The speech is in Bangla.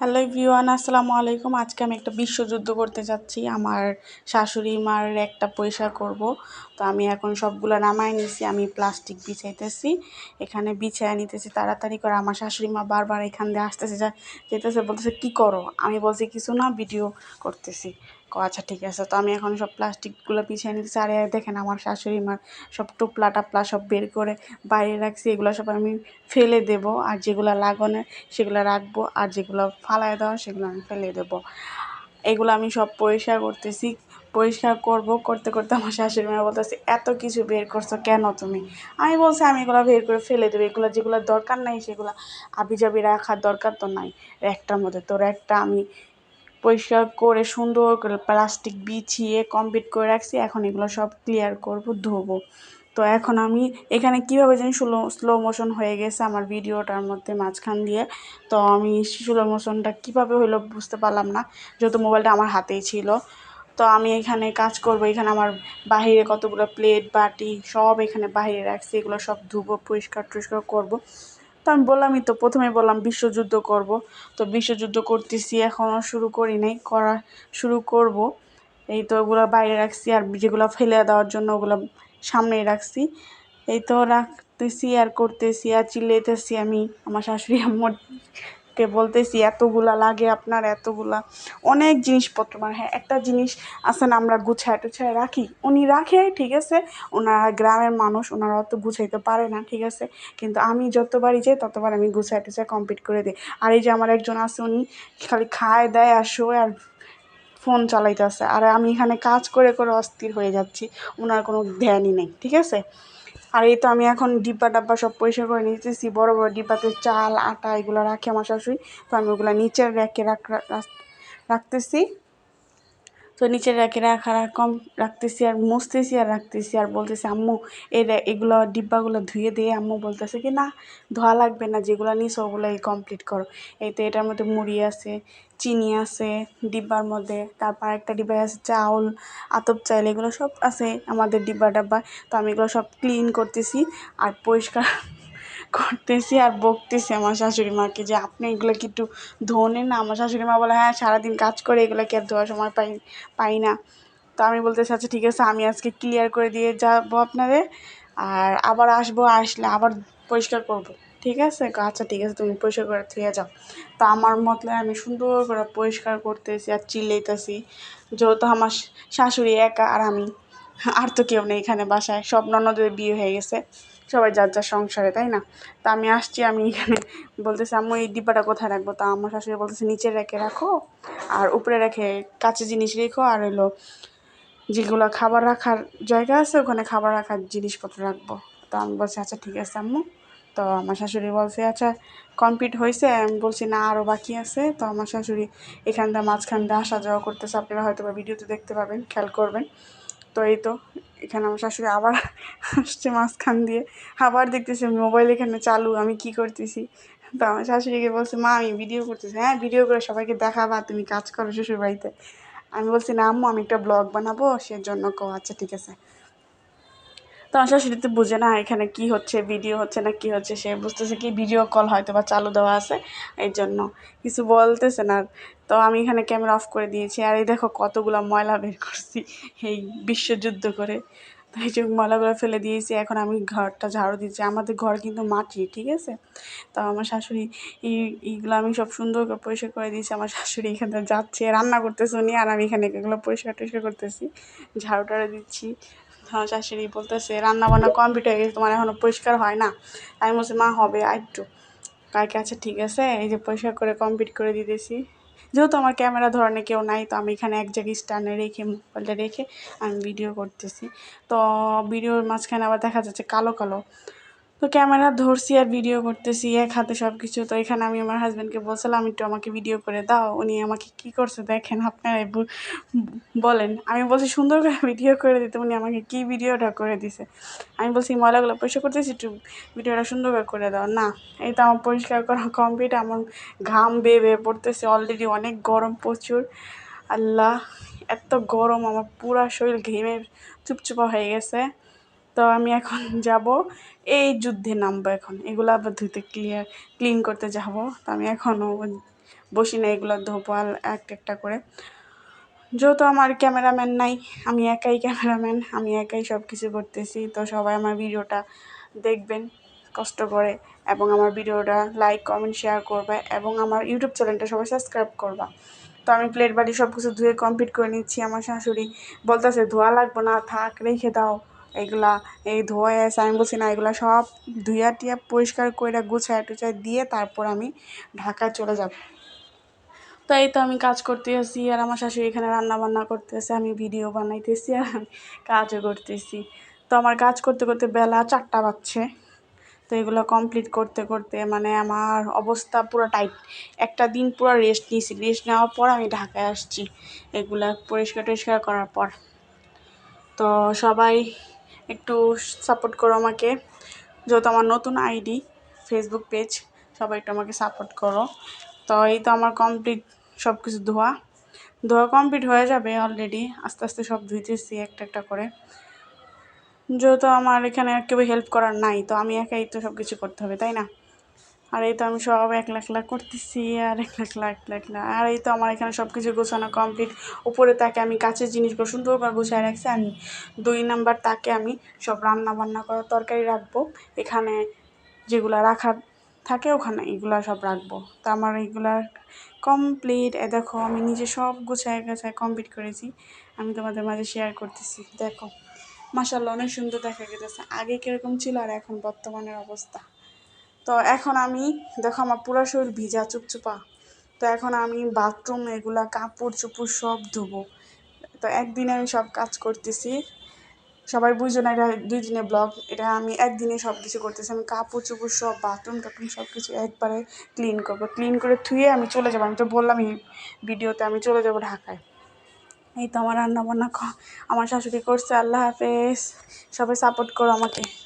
হ্যালো ভিওয়ান আসসালামু আলাইকুম। আজকে আমি একটা বিশ্বযুদ্ধ করতে যাচ্ছি। আমার শাশুড়ি মার একটা পয়সা করব। তো আমি এখন সবগুলো নামাই নিছি, আমি প্লাস্টিক বিছাইতেছি। এখানে বিছায় নিতেছি তাড়াতাড়ি করে। আমার শাশুড়ি মা বারবার এখান দিয়ে আসতেছে যেতেছে, বলতেছে, কি করো? আমি বলছি, কিছু না, ভিডিও করতেছি। আচ্ছা ঠিক আছে, তো আমি এখন সব প্লাস্টিকগুলো পিছিয়ে নিতেছি। আর, দেখেন আমার শাশুড়ি মার সব টুপলা টাপলা সব বের করে বাইরে রাখছি, এগুলো সব আমি ফেলে দেবো। আর যেগুলো লাগানো, সেগুলো রাখব। আর যেগুলো ফালায় দেওয়া, সেগুলো আমি ফেলে দেবো। এগুলো আমি সব পরিষ্কার করতেছি। পরিষ্কার করব, করতে করতে আমার শাশুড়ি মা বলতেছে, এত কিছু বের করছ কেন তুমি? আমি বলছি, আমি এগুলো বের করে ফেলে দেবো। এগুলো যেগুলো দরকার নাই, সেগুলো আবি জাবি রাখার দরকার তো নাই। র্যাকটার মধ্যে তো র্যাকটা আমি পরিষ্কার করে সুন্দর করে প্লাস্টিক বিছিয়ে কমপ্লিট করে রাখছি। এখন এগুলো সব ক্লিয়ার করব, ধোবো। তো এখন আমি এখানে কীভাবে জানি স্লো স্লো মোশন হয়ে গেছে আমার ভিডিওটার মধ্যে মাঝখান দিয়ে। তো আমি স্লো মোশনটা কীভাবে হইল বুঝতে পারলাম না, যেহেতু মোবাইলটা আমার হাতেই ছিল। তো আমি এখানে কাজ করব, এখানে আমার বাহিরে কতগুলো প্লেট বাটি সব এখানে বাহিরে রাখছি, এগুলো সব ধুবো পরিষ্কার টরিষ্কার করব। তো আমি বললামই তো, প্রথমে বললাম বিশ্বযুদ্ধ করব। তো বিশ্বযুদ্ধ করতেছি এখনও শুরু করি নাই, করা শুরু করব। এই তো ওগুলো বাইরে রাখছি আর যেগুলো ফেলে দেওয়ার জন্য ওগুলো সামনেই রাখছি। এই তো রাখতেছি আর করতেছি আর চিল্লাইতেছি আমি, আমার শাশুড়ি আম্মুর কে বলতেছি, এতগুলা লাগে আপনার, এতগুলা। অনেক জিনিসপত্র মানে হ্যাঁ একটা জিনিস আছে না, আমরা গুছায় টুছায় রাখি। উনি রাখে, ঠিক আছে? ওনারা গ্রামের মানুষ, ওনারা অত গুছাইতে পারে না, ঠিক আছে? কিন্তু আমি যতবারই যাই, ততবার আমি গুছায় টুছায় কমপ্লিট করে দিই। আর এই যে আমার একজন আছে, উনি খালি খায়, দেয় আর শোয় আর ফোন চালাইতেছে আর আমি এখানে কাজ করে করে অস্থির হয়ে যাচ্ছি। ওনার কোনো ধ্যানই নেই, ঠিক আছে? আর এই তো আমি এখন ডিব্বা ডাব্বা সব পরিষ্কার করে নিতেছি। বড় বড় ডিব্বাতে চাল, আটা এগুলো রাখে আমার শাশুড়ি। তো আমি ওগুলো নিচের র্যাকে রাখতেছি। তো নিচে রেখে রাখা কম রাখতেছি আর মুছতেছি আর রাখতেছি আর বলতেছি, আম্মু, এই এগুলো ডিব্বাগুলো ধুয়ে দিয়ে আম্মু বলতেছে কি, না, ধোয়া লাগবে না, যেগুলো নিস ওগুলোই কমপ্লিট করো। এই তো এটার মধ্যে মুড়ি আছে, চিনি আছে ডিব্বার মধ্যে, তারপর একটা ডিব্বায় আছে চাউল, আতপ চাইল এগুলো সব আছে আমাদের ডিব্বা ডাব্বা তো আমি এগুলো সব ক্লিন করতেছি আর পরিষ্কার করতেছি আর বকতেছি আমার শাশুড়ি মাকে যে আপনি এগুলো কি একটু ধোনে না? আমার শাশুড়ি মা বলে হ্যাঁ সারাদিন কাজ করে এগুলো কি আর ধোয়ার সময় পাই পাই না? তো আমি বলতেছি আচ্ছা ঠিক আছে, আমি আজকে ক্লিয়ার করে দিয়ে যাব আপনাদের আর আবার আসব, আসলে আবার পরিষ্কার করব। ঠিক আছে? আচ্ছা ঠিক আছে, তুমি পরিষ্কার করে থুয়ে যাও। তো আমার মতলে আমি সুন্দর করে পরিষ্কার করতেছি আর চিল্লাইতেছি। যেহেতু আমার শাশুড়ি একা আর আমি আর তো কেউ নেই এখানে বাসায়। সব ননদের বিয়ে হয়ে গেছে। সবাই যার যার সংসারে, তাই না? তা আমি আসছি, আমি এখানে বলতেছি, আম্মু, এই ডিব্বাটা কোথায় রাখব? তা আমার শাশুড়ি বলতেছে, নিচে রেখে রাখো, আর উপরে রেখে কাছে জিনিস রেখো, আর এলো যেগুলো খাবার রাখার জায়গা আছে, ওখানে খাবার রাখার জিনিসপত্র রাখব। তো আমি বলছি আচ্ছা ঠিক আছে, আম্মু। তো আমার শাশুড়ি বলছে আচ্ছা কমপ্লিট হয়েছে? আমি বলছি, না আরও বাকি আছে। তো আমার শাশুড়ি এখান দিয়ে মাঝখান দিয়ে আসা যাওয়া করতেছে। আপনারা হয়তো বা ভিডিওতে দেখতে পাবেন, খেয়াল করবেন। তো এই তো, এখানে আমার শাশুড়ি আবার আসছে মাঝখান দিয়ে। আবার দেখতেছে মোবাইল এখানে চালু, আমি কি করতেছি? তো আমার শাশুড়িকে বলছে, মা, আমি ভিডিও করতেছি। হ্যাঁ ভিডিও করে সবাইকে দেখাবা, তুমি কাজ করো শ্বশুর বাড়িতে আমি বলছি, না আম্মু, আমি একটা ব্লগ বানাবো, সেজন্য কো আচ্ছা ঠিক আছে। তো আমার শাশুড়ি তো বুঝে না এখানে কি হচ্ছে ভিডিও হচ্ছে না কি হচ্ছে। সে বুঝতেছে কি ভিডিও কল হয়তো বা চালু দেওয়া আছে, এই জন্য কিছু বলতেছে না। তো আমি এখানে ক্যামেরা অফ করে দিয়েছি। আর এই দেখো কতগুলো ময়লা বের করছি এই বিশ্বযুদ্ধ করে। তো এই যে ময়লাগুলো ফেলে দিয়েছি, এখন আমি ঘরটা ঝাড়ু দিচ্ছি। আমাদের ঘর কিন্তু মাটি, ঠিক আছে? তো আমার শাশুড়ি এই, এইগুলো আমি সব সুন্দর করে পরিষ্কার করে দিয়েছি। আমার শাশুড়ি এখানে যাচ্ছে, রান্না করতেছে উনি, আর আমি এখানে এগুলো পরিষ্কার টরিষ্কার করতেছি। ঝাড়ু টাড়ু দিচ্ছি। আমার শাশুড়ি বলতেছে রান্না বান্না কমপ্লিট হয়ে গেছে, তোমার এখনও পরিষ্কার হয় না? আমি বলছি, মা, হবে আর একটু কাকে আছে, ঠিক আছে, এই যে পরিষ্কার করে কমপ্লিট করে দিতেছি। যেহেতু আমার ক্যামেরা ধরনে কেউ নাই, তো আমি এখানে এক জায়গায় স্ট্যান্ডে রেখে, মোবাইলটা রেখে আমি ভিডিও করতেছি। তো ভিডিওর মাঝখানে আবার দেখা যাচ্ছে কালো কালো। তো ক্যামেরা ধরছি আর ভিডিও করতেছি, এক হাতে সব কিছু তো এখানে আমি আমার হাজব্যান্ডকে বলছিলাম, একটু আমাকে ভিডিও করে দাও, উনি আমাকে কি করছে দেখেন আপনারা বলেন। আমি বলছি, সুন্দর করে ভিডিও করে দিতে, উনি আমাকে কি ভিডিওটা করে দিছে? আমি বলছি, ময়লাগুলো পরিষ্কার করতেছি, একটু ভিডিওটা সুন্দর করে করে দাও। না, এই তো আমার পরিষ্কার করা কমপ্লিট আমার ঘাম বেয়ে বেয়ে পড়তেছে অলরেডি অনেক গরম প্রচুর। আল্লাহ, এত গরম, আমার পুরা শরীর ঘেমে চুপচুপা হয়ে গেছে। তো আমি এখন যাব। এই যুদ্ধে নামবো এখন। এগুলো আবার ধুতে ক্লিয়ার ক্লিন করতে যাব। তো আমি এখনও বসি না এগুলো ধোবো একটা একটা করে। যেহেতু আমার ক্যামেরাম্যান নাই, আমি একাই ক্যামেরাম্যান, আমি একাই সব কিছু করতেছি। তো সবাই আমার ভিডিওটা দেখবেন, কষ্ট করে। এবং আমার ভিডিওটা লাইক কমেন্ট শেয়ার করবে। এবং আমার ইউটিউব চ্যানেলটা সবাই সাবস্ক্রাইব করবা। তো আমি প্লেট বাড়ি সব কিছু ধুয়ে কমপ্লিট করে নিচ্ছি। আমার শাশুড়ি বলতেছে, ধোয়া লাগবে না, থাক, রেখে দাও। এগুলা, এই ধোয়া আছে আমি বলছি না এগুলা সব ধুইয়া টিয়া পরিষ্কার করে গুছায় টুছায় দিয়ে তারপর আমি ঢাকায় চলে যাব। তো এই তো আমি কাজ করতে আসি আর আমার শাশুড়ি এখানে রান্না বান্না করতেছে, আমি ভিডিও বানাইতেছি আর আমি কাজও করতেছি। তো আমার কাজ করতে করতে বেলা চারটা বাজছে। তো এগুলো কমপ্লিট করতে করতে মানে আমার অবস্থা পুরো টাইট। একটা দিন পুরো রেস্ট নিয়েছি। রেস্ট নেওয়ার পর আমি ঢাকায় আসছি। এগুলা পরিষ্কার টরিষ্কার করার পর। তো সবাই একটু সাপোর্ট করো আমাকে। যেহেতু আমার নতুন আইডি ফেসবুক পেজ সবাই একটু আমাকে সাপোর্ট করো। তো এই তো আমার কমপ্লিট সব কিছু ধোয়া। ধোয়া কমপ্লিট হয়ে যাবে অলরেডি আস্তে আস্তে সব ধুইতেছি একটা একটা করে। যেহেতু আমার এখানে কেউ হেল্প করার নাই, তো আমি একাই তো সব কিছু করতে হবে, তাই না? আর এই তো আমি সব একলা একলা করতেছি, আর একলা একলা একলা একলা আর এই তো আমার এখানে সব কিছু গোছানো কমপ্লিট উপরে তাকে আমি কাছের জিনিসগুলো সুন্দর করে গুছিয়ে রাখছি, আর দুই নাম্বার তাকে আমি সব রান্না বান্না করা তরকারি রাখব। এখানে যেগুলো রাখার থাকে ওখানে এগুলো সব রাখব। তো আমার এইগুলা কমপ্লিট এ দেখো, আমি নিজে সব গুছায় গাছায় কমপ্লিট করেছি। আমি তোমাদের মাঝে শেয়ার করতেছি। দেখো মাসাল্লাহ অনেক সুন্দর দেখা গেছে। আগে কীরকম ছিল আর এখন বর্তমানের অবস্থা। তো এখন আমি, দেখো আমার পুরো শরীর ভিজা, চুপচুপা। তো এখন আমি বাথরুম এগুলা কাপড় চোপড় সব ধুবো। তো একদিনে আমি সব কাজ করতেছি। সবাই বুঝো না এটা দুই দিনে ব্লগ এটা আমি একদিনে সব কিছু করতেছি। আমি কাপড় চোপড় সব বাথরুম টাথরুম সব কিছু একবারে ক্লিন করব। ক্লিন করে ধুয়ে আমি চলে যাব। আমি তো বললাম এই ভিডিওতে আমি চলে যাব ঢাকায়। এই তো আমার রান্না বান্না খ- আমার শাশুড়ি করছে, আল্লাহ হাফেজ। সবাই সাপোর্ট করো আমাকে।